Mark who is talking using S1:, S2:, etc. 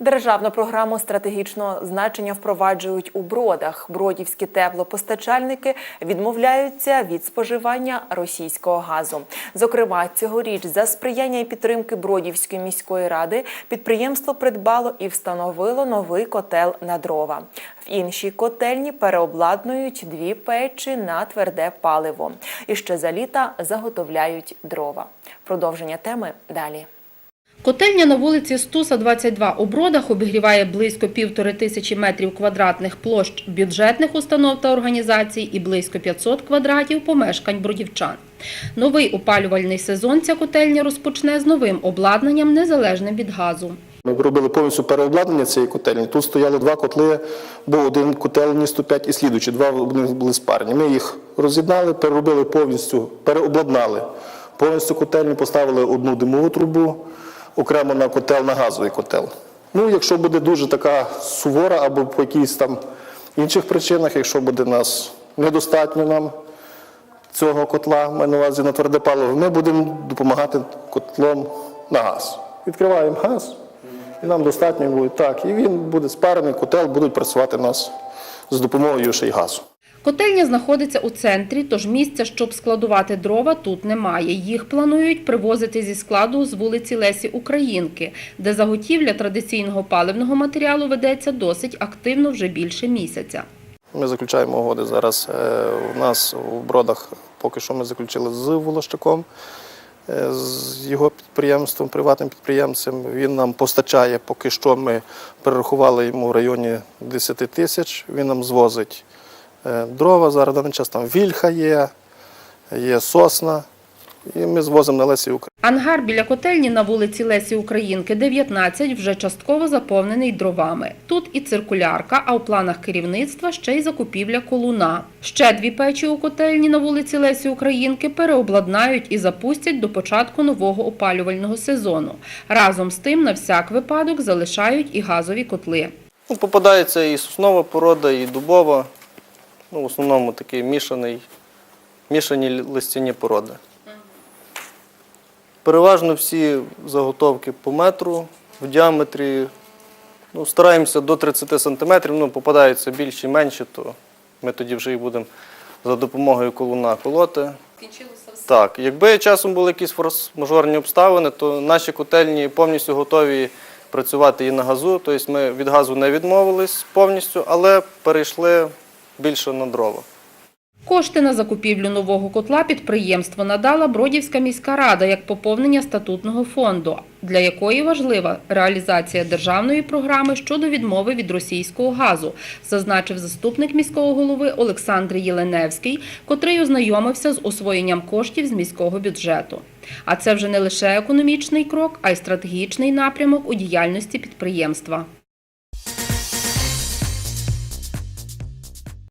S1: Державну програму стратегічного значення впроваджують у бродах. Бродівські теплопостачальники відмовляються від споживання російського газу. Зокрема, цьогоріч за сприяння і підтримки Бродівської міської ради підприємство придбало і встановило новий котел на дрова. В іншій котельні переобладнують дві печі на тверде паливо. І ще за літа заготовляють дрова. Продовження теми далі.
S2: Котельня на вулиці Стуса, 22 у Бродах обігріває близько півтори тисячі метрів квадратних площ бюджетних установ та організацій і близько 500 квадратів помешкань бродівчан. Новий опалювальний сезон ця котельня розпочне з новим обладнанням, незалежним від газу.
S3: Ми робили повністю переобладнання цієї котельні. Тут стояли два котли, був один котельні 105 і слідуючі, два були спарні. Ми їх роз'єднали, переробили повністю, переобладнали. Повністю котельню поставили одну димову трубу, окремо на котел, на газовий котел. Ну, якщо буде дуже така сувора або по якихось там інших причинах, якщо буде нас недостатньо нам цього котла, маю на увазі на тверде паливо, ми будемо допомагати котлом на газ. Відкриваємо газ, і нам достатньо буде так. І він буде спарений, котел, будуть працювати нас з допомогою ще й газу.
S2: Котельня знаходиться у центрі, тож місця, щоб складувати дрова, тут немає. Їх планують привозити зі складу з вулиці Лесі Українки, де заготівля традиційного паливного матеріалу ведеться досить активно вже більше місяця.
S3: Ми заключаємо угоди зараз. е, У нас у бродах поки що ми заключили з Волощаком, е, з його підприємством, приватним підприємцем. Він нам постачає, поки що ми перерахували йому в районі 10 тисяч. Він нам звозить дрова. Зараз в даний час там вільха є, є сосна. І ми звозимо на Лесі Українки.
S2: Ангар біля котельні на вулиці Лесі Українки, 19, вже частково заповнений дровами. Тут і циркулярка, а у планах керівництва ще й закупівля колуна. Ще дві печі у котельні на вулиці Лесі Українки переобладнають і запустять до початку нового опалювального сезону. Разом з тим, на всяк випадок, залишають і газові котли.
S4: Ну, попадається і соснова порода, і дубова. Ну, в основному такий мішаний, мішані листяні породи. Переважно всі заготовки по метру в діаметрі. Ну, стараємося до 30 см, ну, попадаються більші і менші, то ми тоді вже їх будемо за допомогою колуна колоти. Так, якби часом були якісь форс-мажорні обставини, то наші котельні повністю готові працювати і на газу. Тобто ми від газу не відмовились повністю, але перейшли більше на дрова.
S2: Кошти на закупівлю нового котла підприємство надала Бродівська міська рада як поповнення статутного фонду, для якої важлива реалізація державної програми щодо відмови від російського газу, зазначив заступник міського голови Олександр Єленевський, котрий ознайомився з освоєнням коштів з міського бюджету. А це вже не лише економічний крок, а й стратегічний напрямок у діяльності підприємства.